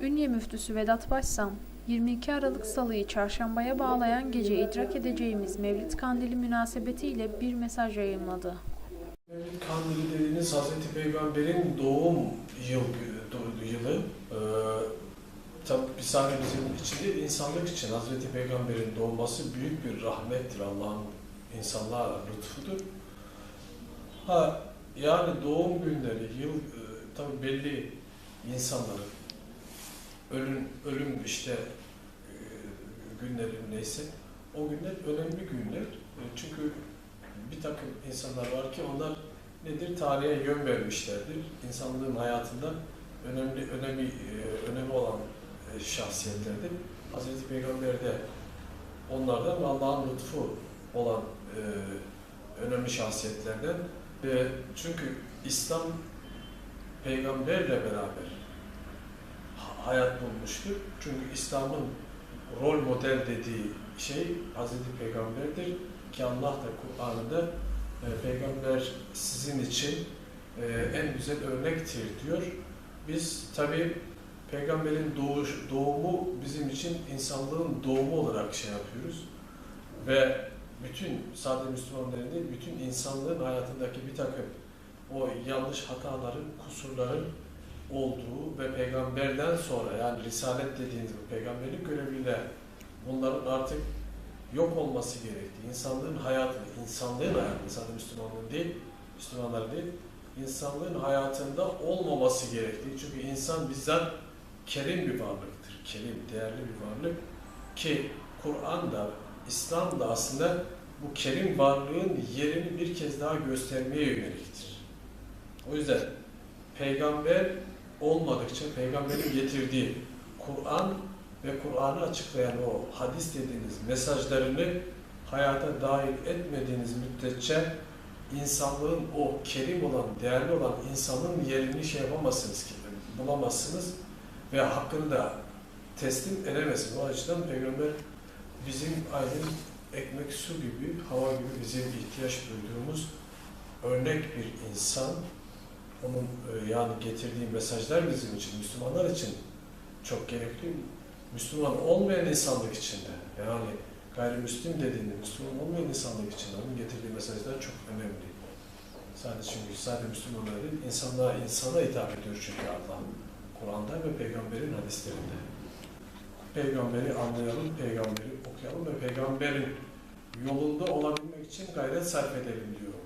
Ünye müftüsü Vedat Başsam, 22 Aralık Salı'yı çarşambaya bağlayan gece idrak edeceğimiz Mevlid Kandili münasebetiyle bir mesaj yayımladı. Mevlid Kandili dediğiniz Hazreti Peygamber'in doğum yıl, yılı. Ee, tabi bir saniye bizim için değil, insanlık için Hazreti Peygamber'in doğması büyük bir rahmettir. Allah'ın insanlığa lütfudur. Ha, yani doğum günleri, yıl, e, tabi belli insanların ölüm, ölüm işte e, günleri neyse o günler önemli günler. E, Çünkü bir takım insanlar var ki onlar nedir? Tarihe yön vermişlerdir. İnsanlığın hayatında önemli önemi e, önemi olan şahsiyetlerdir. Hazreti Peygamber de onlardan ve Allah'ın lütfu olan önemli şahsiyetlerden. E, çünkü İslam peygamberle beraber hayat bulmuştur. Çünkü İslam'ın rol model dediği şey Hazreti Peygamber'dir ki Allah da Kur'an'ında e, peygamber sizin için e, en güzel örnektir diyor. Biz tabi peygamberin doğuş, doğumu bizim için insanlığın doğumu olarak şey yapıyoruz. Ve bütün sadece Müslümanların değil, bütün insanlığın hayatındaki bir takım o yanlış hataların, kusurların olduğu ve peygamberden sonra yani risalet dediğiniz bu peygamberlik göreviyle bunların artık yok olması gerektiği, insanlığın hayatını, insanlığın hayatını, sadece Müslümanlığın değil, Müslümanların değil, insanlığın hayatında olmaması gerektiği. Çünkü insan bizzat kerim bir varlıktır. Kerim, değerli bir varlık ki Kur'an'da, İslam'da aslında bu kerim varlığın yerini bir kez daha göstermeye yöneliktir. O yüzden peygamber olmadıkça peygamberin getirdiği Kur'an ve Kur'an'ı açıklayan o hadis dediğiniz mesajlarını hayata dahil etmediğiniz müddetçe insanlığın o kerim olan, değerli olan insanın yerini şey yapamazsınız ki, bulamazsınız ve hakkını da teslim edemezsiniz. O açıdan Peygamber bizim aydın ekmek, su gibi, hava gibi bizim ihtiyaç duyduğumuz örnek bir insan. Onun e, yani getirdiği mesajlar bizim için, Müslümanlar için çok gerekli. Müslüman olmayan insanlık içinde, yani gayrimüslim dediğinde Müslüman olmayan insanlık için onun getirdiği mesajlar çok önemli. Sadece çünkü sadece Müslümanlar değil, insanlığa insana hitap ediyor çünkü Allah. Kur'an'da ve peygamberin hadislerinde. Peygamberi anlayalım, peygamberi okuyalım ve peygamberin yolunda olabilmek için gayret sarf edelim diyorum.